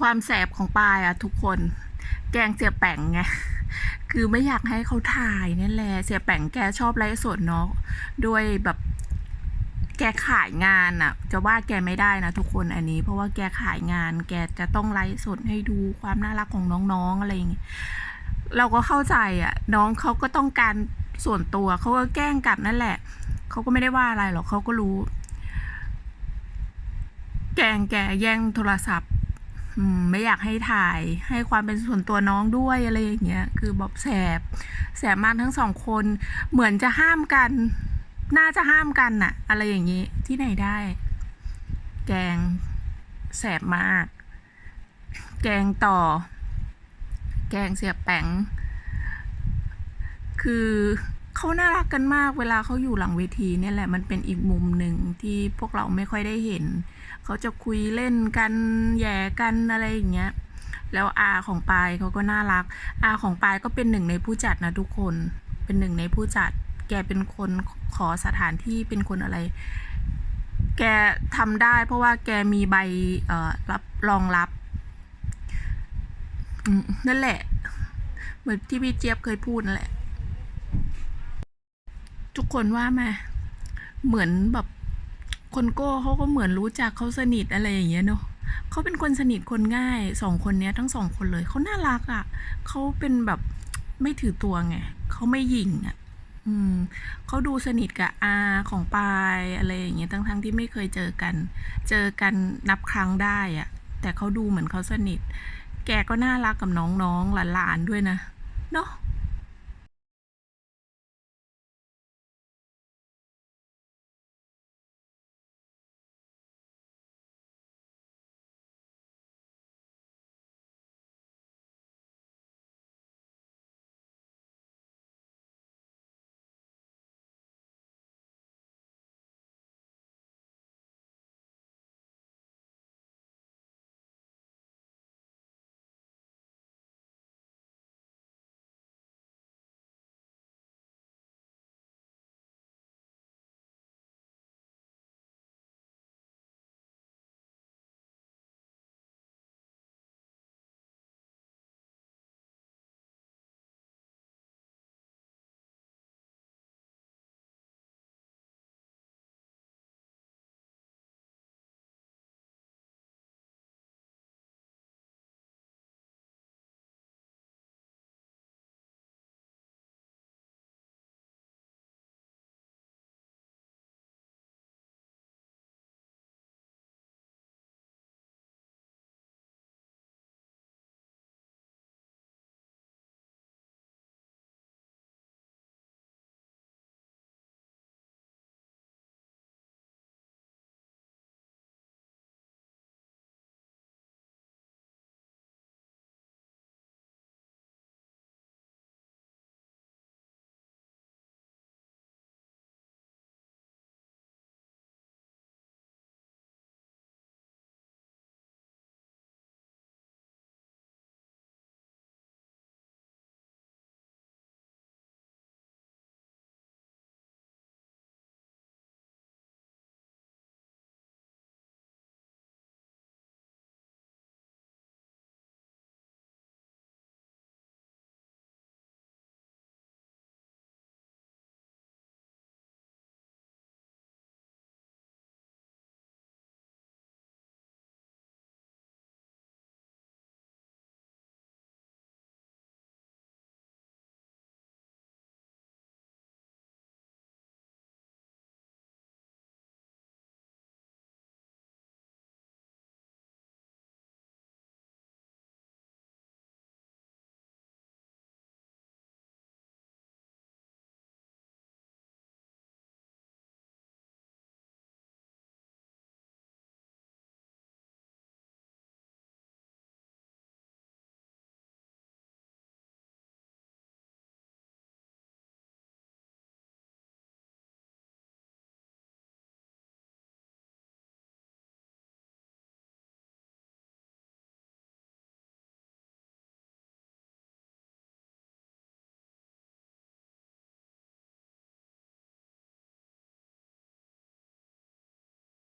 ความแสบของปายอะทุกคน แกงเสียแป่งไงคือไม่อยากให้เขาถ่ายนั่นแหละเสียแป่งแกชอบไลฟ์สดเนาะด้วยแบบแกขายงานอะจะว่าแกไม่ได้นะทุกคนอันนี้ เพราะว่าแกขายงาน แกจะต้องไลฟ์สดให้ดูความน่ารักของน้องๆอะไรอย่างเงี้ยเราก็เข้าใจอะน้องเขาก็ต้องการส่วนตัวเขาก็แกล้งกลับนั่นแหละเขาก็ไม่ได้ว่าอะไรหรอกเขาก็รู้ แกงแกแย่งโทรศัพท์ ไม่อยากให้ถ่ายให้ความเป็นส่วนตัวน้องด้วยอะไรอย่างเงี้ยคือแบบแสบ แสบมากทั้งสองคน เหมือนจะห้ามกัน น่าจะห้ามกันน่ะ อะไรอย่างงี้ที่ไหนได้ แกงแสบมาก แกงต่อ แกงเสียแปงคือ เขาน่ารักกันมากเวลาเขาอยู่หลังเวทีเนี่ยแหละมันเป็นอีกมุมหนึ่งที่พวกเราไม่ค่อยได้เห็น เขาจะคุยเล่นกันแย่กันอะไรอย่างเงี้ยแล้วอาของปายเขาก็น่ารักอาของปายก็เป็นหนึ่งในผู้จัดนะทุกคน เป็นหนึ่งในผู้จัด แกเป็นคนขอสถานที่เป็นคนอะไร แกทำได้เพราะว่าแกมีใบเอ่อรับรองรับนั่นแหละ เหมือนที่พี่เจี๊ยบเคยพูดนั่นแหละ ทุกคนว่าไหมเหมือนแบบคนโก้เขาก็เหมือนรู้จักเขาสนิทอะไรอย่างเงี้ยเนาะเขาเป็นคนสนิทคนง่ายสองคนเนี้ยทั้งสองคนเลยเขาน่ารักอะ่ะเขาเป็นแบบไม่ถือตัวไงเขาไม่หยิงอะ่ะ อืมเขาดูสนิทกับอาของปายอะไรอย่างเงี้ยทั้งๆที่ไม่เคยเจอกัน เจอกันนับครั้งได้อะ แต่เขาดูเหมือนเขาสนิท แกก็น่ารักกับน้องๆหลานๆด้วยนะเนาะ